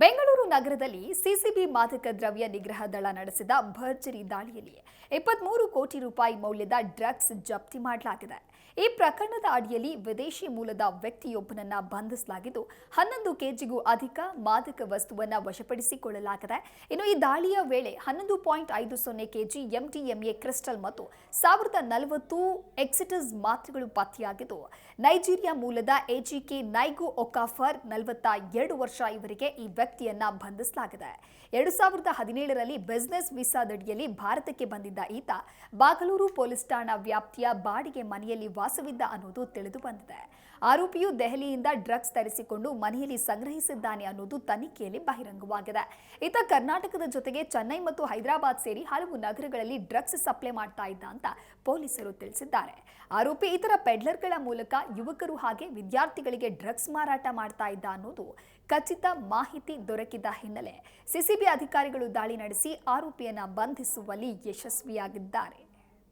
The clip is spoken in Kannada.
ಬೆಂಗಳೂರು ನಗರದಲ್ಲಿ ಸಿಸಿಬಿ ಮಾದಕ ದ್ರವ್ಯ ನಿಗ್ರಹ ದಳ ನಡೆಸಿದ ಭರ್ಜರಿ ದಾಳಿಯಲ್ಲಿ ಇಪ್ಪತ್ಮೂರು ಕೋಟಿ ರೂಪಾಯಿ ಮೌಲ್ಯದ ಡ್ರಗ್ಸ್ ಜಪ್ತಿ ಮಾಡಲಾಗಿದೆ. ಈ ಪ್ರಕರಣದ ಅಡಿಯಲ್ಲಿ ವಿದೇಶಿ ಮೂಲದ ವ್ಯಕ್ತಿಯೊಬ್ಬನನ್ನ ಬಂಧಿಸಲಾಗಿದ್ದು, ಹನ್ನೊಂದು ಕೆಜಿಗೂ ಅಧಿಕ ಮಾದಕ ವಸ್ತುವನ್ನ ವಶಪಡಿಸಿಕೊಳ್ಳಲಾಗಿದೆ. ಇನ್ನು ಈ ದಾಳಿಯ ವೇಳೆ ಹನ್ನೊಂದು ಪಾಯಿಂಟ್ ಐದು ಸೊನ್ನೆ ಕೆಜಿ ಎಂಟಿಎಂಎ ಕ್ರಿಸ್ಟಲ್ ಮತ್ತು ಸಾವಿರದ ನಲವತ್ತು ಎಕ್ಸಿಟಸ್ ಮಾತ್ರೆಗಳು ಪತ್ತೆಯಾಗಿದ್ದು, ನೈಜೀರಿಯಾ ಮೂಲದ ಎಜಿಕೆ ನೈಗು ಒಕಾಫರ್ ನಲವತ್ತ ಎರಡು ವರ್ಷ ಇವರಿಗೆ ಈ ವ್ಯಕ್ತಿಯನ್ನ ಬಂಧಿಸಲಾಗಿದೆ. ಎರಡು ಸಾವಿರದ ಹದಿನೇಳರಲ್ಲಿ ಬಿಸ್ನೆಸ್ ವೀಸಾದಡಿಯಲ್ಲಿ ಭಾರತಕ್ಕೆ ಬಂದಿದ್ದ ಈತ ಬಾಗಲೂರು ಪೊಲೀಸ್ ಠಾಣಾ ವ್ಯಾಪ್ತಿಯ ಬಾಡಿಗೆ ಮನೆಯಲ್ಲಿ ವಾಸವಿದ್ದ ಅನ್ನೋದು ತಿಳಿದು ಬಂದಿದೆ. ಆರೋಪಿಯು ದೆಹಲಿಯಿಂದ ಡ್ರಗ್ಸ್ ತರಿಸಿಕೊಂಡು ಮನೆಯಲ್ಲಿ ಸಂಗ್ರಹಿಸಿದ್ದಾನೆ ಅನ್ನೋದು ತನಿಖೆಯಲ್ಲಿ ಬಹಿರಂಗವಾಗಿದೆ. ಈತ ಕರ್ನಾಟಕದ ಜೊತೆಗೆ ಚೆನ್ನೈ ಮತ್ತು ಹೈದರಾಬಾದ್ ಸೇರಿ ಹಲವು ನಗರಗಳಲ್ಲಿ ಡ್ರಗ್ಸ್ ಸಪ್ಲೈ ಮಾಡ್ತಾ ಇದ್ದ ಅಂತ ಪೊಲೀಸರು ತಿಳಿಸಿದ್ದಾರೆ. ಆರೋಪಿ ಇತರ ಪೆಡ್ಲರ್ಗಳ ಮೂಲಕ ಯುವಕರು ಹಾಗೆ ವಿದ್ಯಾರ್ಥಿಗಳಿಗೆ ಡ್ರಗ್ಸ್ ಮಾರಾಟ ಮಾಡ್ತಾ ಇದ್ದ ಅನ್ನೋದು ಖಚಿತ ಮಾಹಿತಿ ದೊರಕಿದ ಹಿನ್ನೆಲೆ ಸಿಸಿಬಿ ಅಧಿಕಾರಿಗಳು ದಾಳಿ ನಡೆಸಿ ಆರೋಪಿಯನ್ನು ಬಂಧಿಸುವಲ್ಲಿ ಯಶಸ್ವಿಯಾಗಿದ್ದಾರೆ.